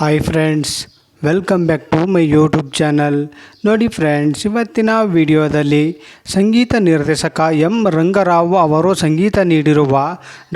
Hi friends welcome back to my YouTube channel ನೋಡಿ friends ಇವತ್ತಿನ ವಿಡಿಯೋದಲ್ಲಿ ಸಂಗೀತ ನಿರ್ದೇಶಕ ಎಂ. ರಂಗರಾವ್ ಅವರು ಸಂಗೀತ ನೀಡಿರುವ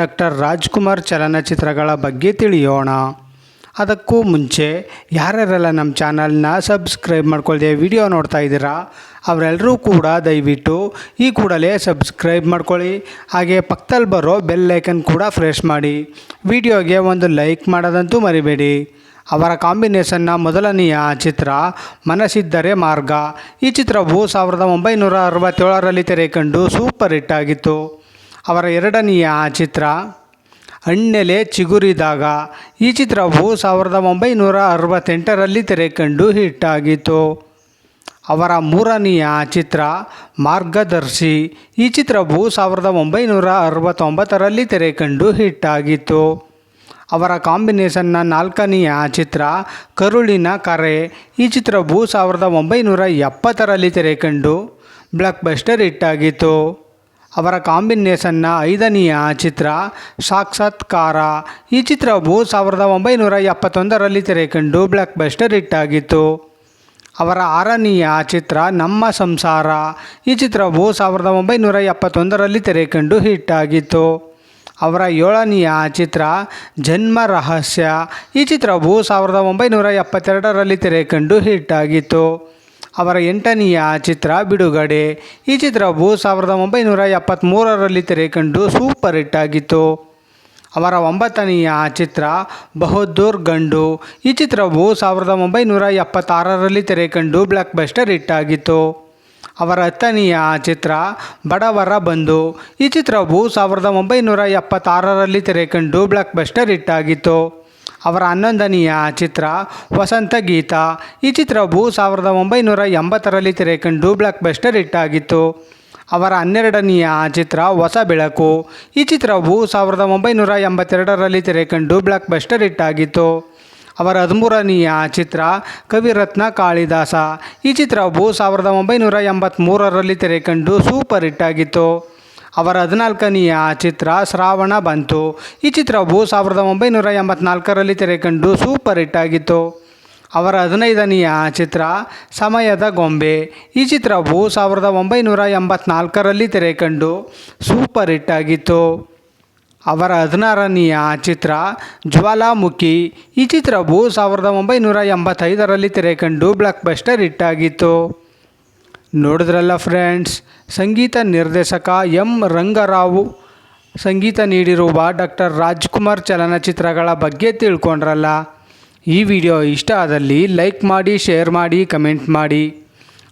ಡಾಕ್ಟರ್ ರಾಜ್ಕುಮಾರ್ ಚಲನಚಿತ್ರಗಳ ಬಗ್ಗೆ ತಿಳಿಯೋಣ. ಅದಕ್ಕೂ ಮುಂಚೆ ಯಾರ್ಯಾರೆಲ್ಲ ನಮ್ಮ ಚಾನಲ್ನ ಸಬ್ಸ್ಕ್ರೈಬ್ ಮಾಡ್ಕೊಳ್ದೆ ವಿಡಿಯೋ ನೋಡ್ತಾ ಇದ್ದೀರಾ, ಅವರೆಲ್ಲರೂ ಕೂಡ ದಯವಿಟ್ಟು ಈ ಕೂಡಲೇ ಸಬ್ಸ್ಕ್ರೈಬ್ ಮಾಡ್ಕೊಳ್ಳಿ. ಹಾಗೆ ಪಕ್ಕದಲ್ಲಿ ಬರೋ ಬೆಲ್ ಐಕನ್ ಕೂಡ ಫ್ರೆಶ್ ಮಾಡಿ. ವಿಡಿಯೋಗೆ ಒಂದು ಲೈಕ್ ಮಾಡೋದಂತೂ ಮರಿಬೇಡಿ. ಅವರ ಕಾಂಬಿನೇಷನ್ನ ಮೊದಲನೆಯ ಚಿತ್ರ ಮನಸ್ಸಿದ್ದರೆ ಮಾರ್ಗ. ಈ ಚಿತ್ರವು ಸಾವಿರದ ಒಂಬೈನೂರ ಅರವತ್ತೇಳರಲ್ಲಿ ತೆರೆ ಕಂಡು ಸೂಪರ್ ಹಿಟ್ ಆಗಿತ್ತು. ಅವರ ಎರಡನೆಯ ಚಿತ್ರ ಅಣ್ಣೆಲೆ ಚಿಗುರಿದಾಗ ಈ ಚಿತ್ರವು ಸಾವಿರದ ಒಂಬೈನೂರ ಅರವತ್ತೆಂಟರಲ್ಲಿ ತೆರೆ ಕಂಡು ಹಿಟ್ ಆಗಿತ್ತು. ಅವರ ಮೂರನೆಯ ಚಿತ್ರ, ಮಾರ್ಗದರ್ಶಿ ಈ ಚಿತ್ರವು ಸಾವಿರದ ಒಂಬೈನೂರ ಅರವತ್ತೊಂಬತ್ತರಲ್ಲಿ ತೆರೆ ಕಂಡು ಹಿಟ್ ಆಗಿತ್ತು. ಅವರ ಕಾಂಬಿನೇಷನ್ನ ನಾಲ್ಕನೆಯ ಚಿತ್ರ ಕರುಳಿನ ಕರೆ. ಈ ಚಿತ್ರವು ಸಾವಿರದ ಒಂಬೈನೂರ ಎಪ್ಪತ್ತರಲ್ಲಿ ತೆರೆ ಕಂಡು ಬ್ಲಾಕ್ ಬಸ್ಟರ್ ಹಿಟ್ ಆಗಿತ್ತು ಅವರ ಕಾಂಬಿನೇಷನ್ನ ಐದನೆಯ ಚಿತ್ರ ಸಾಕ್ಷಾತ್ಕಾರ. ಈ ಚಿತ್ರವು ಸಾವಿರದ ಒಂಬೈನೂರ ಎಪ್ಪತ್ತೊಂದರಲ್ಲಿ ತೆರೆ ಕಂಡು ಬ್ಲಾಕ್ ಬಸ್ಟರ್ ಹಿಟ್ ಆಗಿತ್ತು ಅವರ ಆರನೆಯ ಚಿತ್ರ ನಮ್ಮ ಸಂಸಾರ. ಈ ಚಿತ್ರವು ಸಾವಿರದ ಒಂಬೈನೂರ ಎಪ್ಪತ್ತೊಂದರಲ್ಲಿ ತೆರೆ ಕಂಡು ಹಿಟ್ ಆಗಿತ್ತು ಅವರ ಏಳನೆಯ ಚಿತ್ರ ಜನ್ಮ ರಹಸ್ಯ. ಈ ಚಿತ್ರವು ಸಾವಿರದ ಒಂಬೈನೂರ ಎಪ್ಪತ್ತೆರಡರಲ್ಲಿ ತೆರೆ ಕಂಡು ಹಿಟ್ ಆಗಿತ್ತು. ಅವರ ಎಂಟನೆಯ ಚಿತ್ರ ಬಿಡುಗಡೆ. ಈ ಚಿತ್ರವು ಸಾವಿರದ ಒಂಬೈನೂರ ಎಪ್ಪತ್ತ್ಮೂರರಲ್ಲಿ ತೆರೆ ಕಂಡು ಸೂಪರ್ ಹಿಟ್ ಆಗಿತ್ತು. ಅವರ ಒಂಬತ್ತನೆಯ ಚಿತ್ರ ಬಹದ್ದೂರ್ ಗಂಡು. ಈ ಚಿತ್ರವು ಸಾವಿರದ ಒಂಬೈನೂರ ಎಪ್ಪತ್ತಾರರಲ್ಲಿ ತೆರೆ ಕಂಡು ಬ್ಲಾಕ್ ಬಸ್ಟರ್ ಹಿಟ್ ಆಗಿತ್ತು. ಅವರ ಹತ್ತನೆಯ ಚಿತ್ರ ಬಡವರ ಬಂಧು ಈ ಚಿತ್ರವು ಸಾವಿರದ ಒಂಬೈನೂರ ಎಪ್ಪತ್ತಾರರಲ್ಲಿ ತೆರೆಕಂಡು ಬ್ಲಾಕ್ ಬಸ್ಟರ್ ಹಿಟ್ ಆಗಿತ್ತು. ಅವರ ಹನ್ನೊಂದನೆಯ ಚಿತ್ರ ವಸಂತ ಗೀತ. ಈ ಚಿತ್ರವು ಸಾವಿರದ ಒಂಬೈನೂರ ಎಂಬತ್ತರಲ್ಲಿ ತೆರೆ ಕಂಡು ಬ್ಲಾಕ್ ಬಸ್ಟರ್ ಹಿಟ್ ಆಗಿತ್ತು. ಅವರ ಹನ್ನೆರಡನೆಯ ಚಿತ್ರ ಹೊಸ ಬೆಳಕು. ಈ ಚಿತ್ರವು ಸಾವಿರದ ಒಂಬೈನೂರ ಎಂಬತ್ತೆರಡರಲ್ಲಿ ತೆರೆಕಂಡು ಬ್ಲಾಕ್ ಬಸ್ಟರ್ ಹಿಟ್ ಆಗಿತ್ತು. ಅವರ ಹದಿಮೂರನೆಯ ಚಿತ್ರ ಕವಿರತ್ನ ಕಾಳಿದಾಸ. ಈ ಚಿತ್ರವು ಸಾವಿರದ ಒಂಬೈನೂರ ಎಂಬತ್ತ್ಮೂರರಲ್ಲಿ ತೆರೆ ಕಂಡು ಸೂಪರ್ ಹಿಟ್ ಆಗಿತ್ತು. ಅವರ ಹದಿನಾಲ್ಕನೆಯ ಚಿತ್ರ ಶ್ರಾವಣ ಬಂತು. ಈ ಚಿತ್ರವು ಸಾವಿರದ ಒಂಬೈನೂರ ಎಂಬತ್ನಾಲ್ಕರಲ್ಲಿ ತೆರೆ ಕಂಡು ಸೂಪರ್ ಹಿಟ್ ಆಗಿತ್ತು. ಅವರ ಹದಿನೈದನೆಯ ಚಿತ್ರ ಸಮಯದ ಗೊಂಬೆ. ಈ ಚಿತ್ರವು ಸಾವಿರದ ಒಂಬೈನೂರ ಎಂಬತ್ನಾಲ್ಕರಲ್ಲಿ ತೆರೆ ಕಂಡು ಸೂಪರ್ ಹಿಟ್ ಆಗಿತ್ತು. ಅವರ ಹದಿನಾರನೆಯ ಚಿತ್ರ ಜ್ವಾಲಾಮುಖಿ. ಈ ಚಿತ್ರವು ಸಾವಿರದ ಒಂಬೈನೂರ ಎಂಬತ್ತೈದರಲ್ಲಿ ತೆರೆ ಕಂಡು ಬ್ಲಾಕ್ ಬಸ್ಟರ್ ಹಿಟ್ ಆಗಿತ್ತು. ನೋಡಿದ್ರಲ್ಲ ಫ್ರೆಂಡ್ಸ್ ಸಂಗೀತ ನಿರ್ದೇಶಕ ಎಂ. ರಂಗರಾವು. ಸಂಗೀತ ನೀಡಿರುವ ಡಾಕ್ಟರ್ ರಾಜ್ಕುಮಾರ್ ಚಲನಚಿತ್ರಗಳ ಬಗ್ಗೆ ತಿಳ್ಕೊಂಡ್ರಲ್ಲ. ಈ ವಿಡಿಯೋ ಇಷ್ಟ ಆದಲ್ಲಿ ಲೈಕ್ ಮಾಡಿ ಶೇರ್ ಮಾಡಿ ಕಮೆಂಟ್ ಮಾಡಿ.